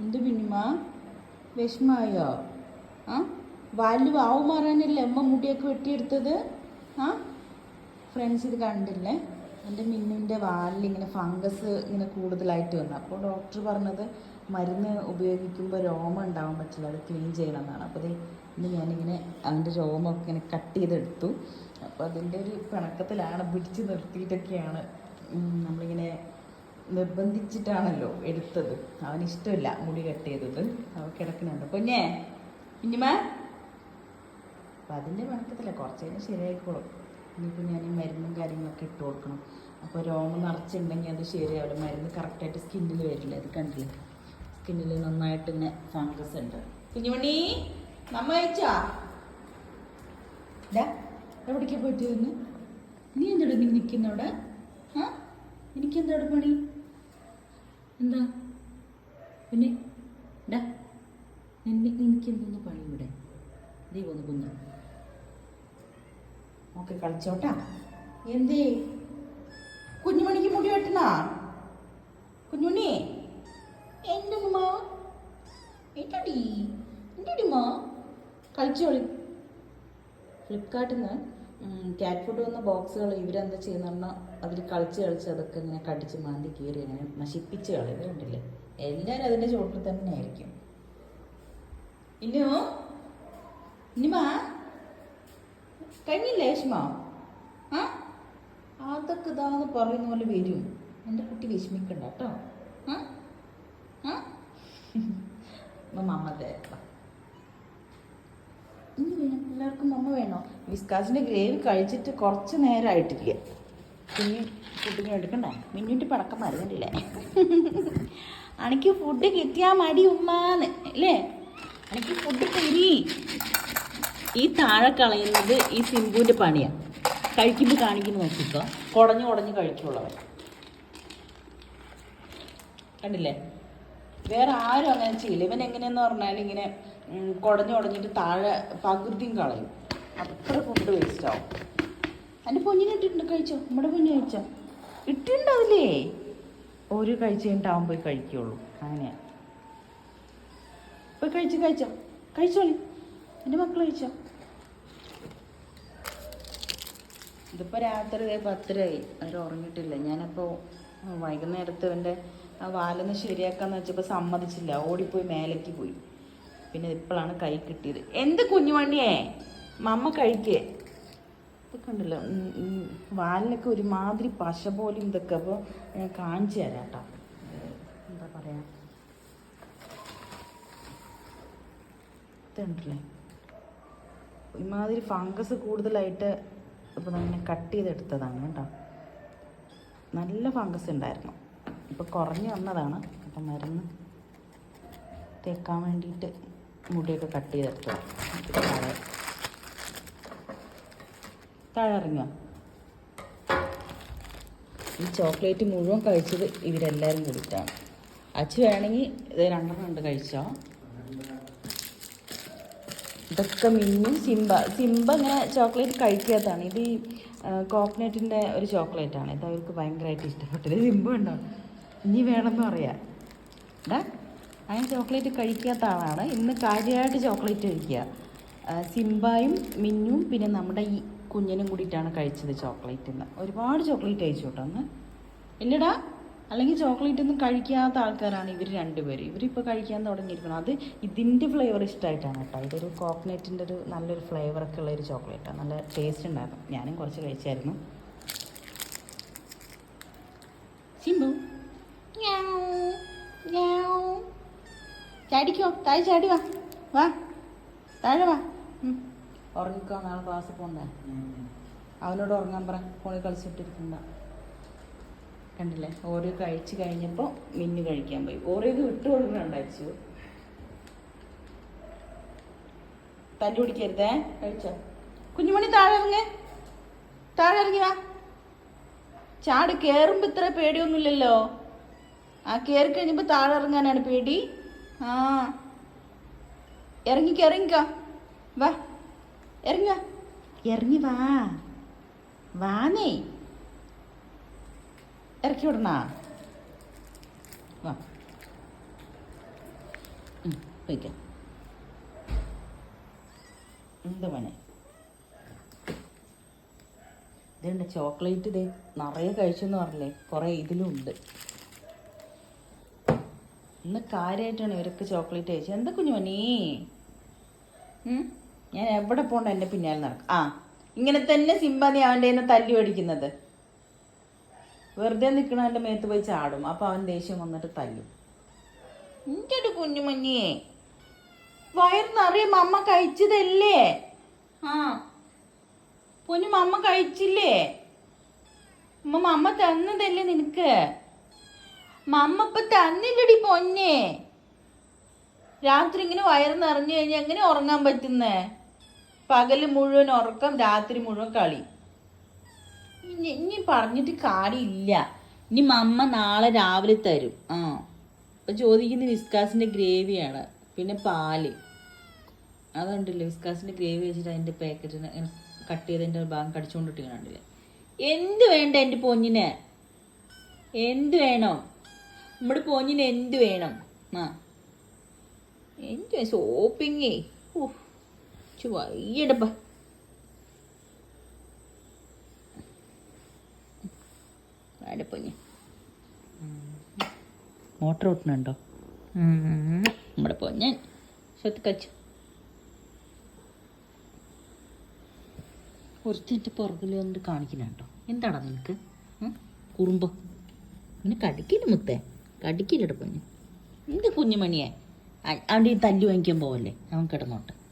എന്ത് പിന്നിമ വിഷമായോ? ആ? വാൽ വാവ് മാറാനല്ലേ അമ്മ മുടിയൊക്കെ വെട്ടിയെടുത്തത്? ആ? ഫ്രണ്ട്സ് ഇത് കണ്ടില്ലേ? എന്റെ മിന്നുവിന്റെ വാലിൽ ഇങ്ങനെ ഫംഗസ് ഇങ്ങനെ കൂടുതലായിട്ട് വന്നു. അപ്പോൾ ഡോക്ടർ പറഞ്ഞത് മരുന്ന് ഉപയോഗിക്കുമ്പോൾ രോമം ഉണ്ടാവാൻ പറ്റില്ല അത് ക്ലീൻ ചെയ്യണം എന്നാണ് അപ്പോൾ ഇന്ന് ഞാനിങ്ങനെ അതിന്റെ രോമമൊക്കെ ഇങ്ങനെ കട്ട് ചെയ്തെടുത്തു. അപ്പോൾ അതിന്റെ ഒരു പിണക്കത്തിലാണ് പിടിച്ച് നിർത്തിയിട്ടൊക്കെയാണ്. നമ്മളിങ്ങനെ നിർബന്ധിച്ചിട്ടാണല്ലോ എടുത്തത്. അവന് ഇഷ്ടമില്ല മുടി കട്ട് ചെയ്തത്. അവ കിടക്കുന്നുണ്ട്. പൊന്നേ ഇനിമ അപ്പം അതിന്റെ മണക്കത്തില്ല കുറച്ച് കഴിഞ്ഞാൽ ശരിയായിക്കോളും. ഇനിയിപ്പോൾ ഞാൻ ഈ മരുന്നും കാര്യങ്ങളൊക്കെ ഇട്ട് കൊടുക്കണം. അപ്പോൾ രോമം നിറച്ചിട്ടുണ്ടെങ്കിൽ അത് ശരിയാവില്ല. മരുന്ന് കറക്റ്റായിട്ട് സ്കിന്നിൽ വരില്ല. അത് കണ്ടില്ല? സ്കിന്നിൽ നന്നായിട്ട് ഇങ്ങനെ ഫംഗസ് ഉണ്ട്. കുഞ്ഞുമണി നമ്മ അയച്ചാ ഡാ എവിടേക്കാ പോയിട്ട് നീ എന്താ നീ നിൽക്കുന്നവിടെ ആ? എനിക്കെന്തോടെ പണി? എന്താ? പിന്നെ? ഡാ നിന്നെ എനിക്കെന്തോന്ന് പണി ഇവിടെ? നീ കുഞ്ഞു. ഓക്കെ കളിച്ചോട്ടാ. എന്തേ? കുഞ്ഞുമണിക്ക് മുടി വെട്ടണാ കുഞ്ഞുണ്ണി. എന്റെ ഉമ്മ എന്റെ ഉമ്മ കളിച്ചോളി. ഫ്ലിപ്കാർട്ടിൽ നിന്ന് ക്യാറ്റ് ഫുഡ് വന്ന ബോക്സുകൾ ഇവരെന്താ ചെയ്യുന്ന പറഞ്ഞാൽ അവർ കളിച്ച് കളിച്ച് അതൊക്കെ ഇങ്ങനെ കടിച്ച് മാന്തി കീറി ഇങ്ങനെ നശിപ്പിച്ച് കളയും ഇവരുണ്ടല്ലേ എല്ലാവരും അതിന്റെ ചോട്ടിൽ തന്നെ ആയിരിക്കും ഇനിയോ ഇനിമാ കഴിഞ്ഞില്ലേ യശ്മ ആ അതൊക്കെ ഇതാന്ന് പറയുന്ന പോലെ വരും എന്റെ കുട്ടി വിഷമിക്കണ്ട കേട്ടോ ആ ആ മമ്മ തരാം എല്ലാവർക്കും മമ്മ വേണോ? വിസ്കാസിന്റെ ഗ്രേവി കഴിച്ചിട്ട് കുറച്ച് നേരമായിട്ടില്ല കുഞ്ഞു ഫുഡിന് എടുക്കണ്ട? മിന്നിട്ട് പടക്കം മരുന്നില്ലേ അനക്ക് ഫുഡ് കിട്ടിയാൽ മടി ഉമ്മാന്ന് അല്ലേ? അണിക്ക് ഫുഡ് കിട്ടി ഈ താഴെ കളയുന്നത് ഈ സിംബുവിന്റെ പണിയാണ് കഴിക്കുമ്പോൾ കാണിക്കുന്നു നോക്കിക്കോ. കുടഞ്ഞു കുടഞ്ഞ് കഴിക്കുള്ളവൻ. കണ്ടില്ലേ? വേറെ ആരും അങ്ങനെ ചെയ്യില്ല. ഇവൻ എങ്ങനെയെന്ന് പറഞ്ഞാൽ ഇങ്ങനെ ഉം, കുടഞ്ഞു കുടഞ്ഞിട്ട് താഴെ പകുതിയും കളയും. അത്ര ഫുഡ് വേസ്റ്റ് ആവും. എന്റെ പൊന്നിന് ഇട്ടിട്ടുണ്ട് കഴിച്ചോ? നമ്മുടെ പൊന്നു കഴിച്ചോ? ഇട്ടിട്ടുണ്ടാവില്ലേ ഒരു കഴിച്ച് കഴിഞ്ഞിട്ടാവും പോയി കഴിക്കുള്ളൂ. അങ്ങനെയാ. പോയി കഴിച്ചു കഴിച്ചോ? കഴിച്ചോളി. എന്റെ മക്കൾ കഴിച്ചോ? ഇതിപ്പോൾ രാത്രി പത്തരയായി. അവർ ഉറങ്ങിയിട്ടില്ല. ഞാനപ്പോൾ വൈകുന്നേരത്ത് എന്റെ ആ വാലൊന്ന് ശരിയാക്കാന്ന് വെച്ചപ്പോൾ സമ്മതിച്ചില്ല. ഓടിപ്പോയി മേലേക്ക് പോയി. പിന്നെ ഇപ്പോഴാണ് കൈ കിട്ടിയത്. എന്ത് കുഞ്ഞുവണ്ടിയേ? മമ്മ കഴിക്കേ. ഇതൊക്കെ ഉണ്ടല്ലോ വാലിനൊക്കെ ഒരുമാതിരി പശ പോലും ഇതൊക്കെ. അപ്പോൾ ഞാൻ കാണിച്ചു തരാം കേട്ടോ എന്താ പറയാ? ഇതുണ്ടല്ലേ? ഒരുമാതിരി ഫംഗസ് കൂടുതലായിട്ട് ഇപ്പോൾ തന്നെ കട്ട് ചെയ്തെടുത്തതാണ് കേട്ടോ. നല്ല ഫംഗസ് ഉണ്ടായിരുന്നു. ഇപ്പോൾ കുറഞ്ഞു വന്നതാണ്. അപ്പം മരുന്ന് തേക്കാൻ വേണ്ടിയിട്ട്. മുടിയൊക്കെ കട്ട് ചെയ്തെടുത്തതാണ് താഴെ താഴെ ഇറങ്ങുക ഈ ചോക്ലേറ്റ് മുഴുവൻ കഴിച്ചത് ഇവരെല്ലാവരും കൂടിയിട്ടാണ്. അച്ചു വേണമെങ്കിൽ ഇത് രണ്ടെണ്ണം കണ്ട് കഴിച്ചോ? ഇതൊക്കെ മിന്നും സിംബ. സിംബ ഇങ്ങനെ ചോക്ലേറ്റ് കഴിക്കാത്തതാണ്. ഇത് ഈ കോക്കനട്ടിന്റെ ഒരു ചോക്ലേറ്റ് ആണ് ഇത് അവർക്ക് ഭയങ്കരമായിട്ട് ഇഷ്ടപ്പെട്ടത്. സിംബ ഉണ്ടോ? ഇനി വേണമെന്ന് പറയാം. ഡാ? അങ്ങനെ ചോക്ലേറ്റ് കഴിക്കാത്ത ആളാണ്. ഇന്ന് കാര്യമായിട്ട് ചോക്ലേറ്റ് കഴിക്കുക. സിംബായും മിന്നും പിന്നെ നമ്മുടെ ഈ കുഞ്ഞിനും കൂടിയിട്ടാണ് കഴിച്ചത് ചോക്ലേറ്റ് ഇന്ന്. ഒരുപാട് ചോക്ലേറ്റ് കഴിച്ചു കേട്ടോ അന്ന്. ഇല്ലടാ അല്ലെങ്കിൽ ചോക്ലേറ്റ് ഒന്നും കഴിക്കാത്ത ആൾക്കാരാണ് ഇവർ രണ്ടുപേരും. ഇവരിപ്പോൾ കഴിക്കാൻ തുടങ്ങിയിരിക്കണം അത് ഇതിന്റെ ഫ്ലേവർ ഇഷ്ടമായിട്ടാണ് കേട്ടോ. ഇതൊരു കോക്കനട്ടിന്റെ ഒരു നല്ലൊരു ഫ്ലേവറൊക്കെ ഉള്ള ഒരു ചോക്ലേറ്റാണ് നല്ല ടേസ്റ്റ് ഉണ്ടായിരുന്നു. ഞാനും കുറച്ച് കഴിച്ചായിരുന്നു. സിംബു. ചാടിക്കോ താഴെ ചാടി വാ. വാ. താഴെ വാ. ഉറങ്ങിക്കോ നാളെ ക്ലാസ്സിൽ പോകണ്ടേ അവനോട് ഉറങ്ങാൻ പറ ഫോണിൽ കളിച്ചിട്ടിരിക്കണ്ട. കണ്ടില്ലേ? ഓരോ കഴിച്ച് കഴിഞ്ഞപ്പോൾ മിന്നു കഴിക്കാൻ പോയി. ഓരോ ഇത് വിട്ടു കൊടുക്കണുണ്ടാച്ചു തല്ലു പിടിക്കരുതേ? കഴിച്ചോ? കുഞ്ഞുമണി താഴെ ഇറങ്ങ്. താഴെ ഇറങ്ങി വാ. ചാട് കയറുമ്പോൾ ഇത്ര പേടിയൊന്നുമില്ലല്ലോ. ആ കയറി കഴിഞ്ഞപ്പോൾ താഴെ ഇറങ്ങാനാണ് പേടി. ആ. ഇറങ്ങിക്കോ ഇറങ്ങിക്കോ. വാ. ഇറങ്ങ. ഇറങ്ങി വാ. വാനേ ഇറക്കി വിടണാ? വാ. ഉം, വയ്ക്കാം എന്താ മോനെ? ഇതുണ്ട് ചോക്ലേറ്റ് ഇതേ? നിറയെ കഴിച്ചെന്ന് പറഞ്ഞില്ലേ? കുറേ ഇതിലും ഉണ്ട്. ഇന്ന് കാര്യമായിട്ടാണ് ഇവരൊക്കെ ചോക്ലേറ്റ് കഴിച്ചത്. എന്താ കുഞ്ഞുമണി? ഞാൻ എവിടെ പോണ്ട എന്റെ പിന്നാലെ നടക്കും. ആ ഇങ്ങനെ തന്നെ സിമ്പാതി അവന്റെ നിന്ന് തല്ലി ഓടിക്കുന്നത്. വെറുതെ നിൽക്കണവന്റെ മേത്ത് പോയി ചാടും. അപ്പോൾ അവൻ ദേഷ്യം വന്നിട്ട് തല്ലും. എന്റെ ഒരു കുഞ്ഞുമഞ്ഞിയെ വയറ് അമ്മ കഴിച്ചതല്ലേ? ആ. പൊന്നും അമ്മ കഴിച്ചില്ലേ? അമ്മ അമ്മ തന്നതല്ലേ നിനക്ക്? മമ്മ ഇപ്പൊ തന്നില്ലടി പൊന്നെ. രാത്രി ഇങ്ങനെ വയറ് നിറഞ്ഞു കഴിഞ്ഞാൽ എങ്ങനെ ഉറങ്ങാൻ പറ്റുന്നേ? പകൽ മുഴുവൻ ഉറക്കം രാത്രി മുഴുവൻ കളി. ഇനി പറഞ്ഞിട്ട് കാര്യമില്ല. ഇനി മമ്മ നാളെ രാവിലെ തരും. ആ. ഇപ്പൊ ചോദിക്കുന്ന വിസ്കാസിന്റെ ഗ്രേവിയാണ്. പിന്നെ പാൽ. അതുണ്ടല്ലോ വിസ്കാസിന്റെ ഗ്രേവി വെച്ചിട്ട് അതിന്റെ പാക്കറ്റിന് കട്ട് ചെയ്തതിന്റെ ഭാഗം കടിച്ചുകൊണ്ടിട്ട് കണ്ടില്ലേ? എന്ത് വേണ്ട എന്റെ പൊന്നിന്? എന്ത് വേണം? നമ്മുടെ പോഞ്ഞിന് എന്ത് വേണം? ആ. എന്ത് ഷോപ്പിങ്ങേ വയ്യടപ്പ. പൊഞ്ഞ് മോട്ടർ ഓട്ടണുണ്ടോ? നമ്മുടെ പൊഞ്ഞൻ സ്വത്ത് കച്ചു. ഒരുത്തിന്റെ പുറകിൽ വന്നിട്ട് കാണിക്കുന്നുണ്ടോ? എന്താടാ നിനക്ക്? കുറുമ്പോ. കുറുമ്പ് അടിക്കില്ല കടിക്കില്ല മുത്തേ. കടിക്കില്ലട പൊഞ്ഞ് എന്ത് കുഞ്ഞുമണിയെ? അവിടെ തല്ലി വാങ്ങിക്കാൻ പോവല്ലേ? അവൻ കിടന്നോട്ടെ.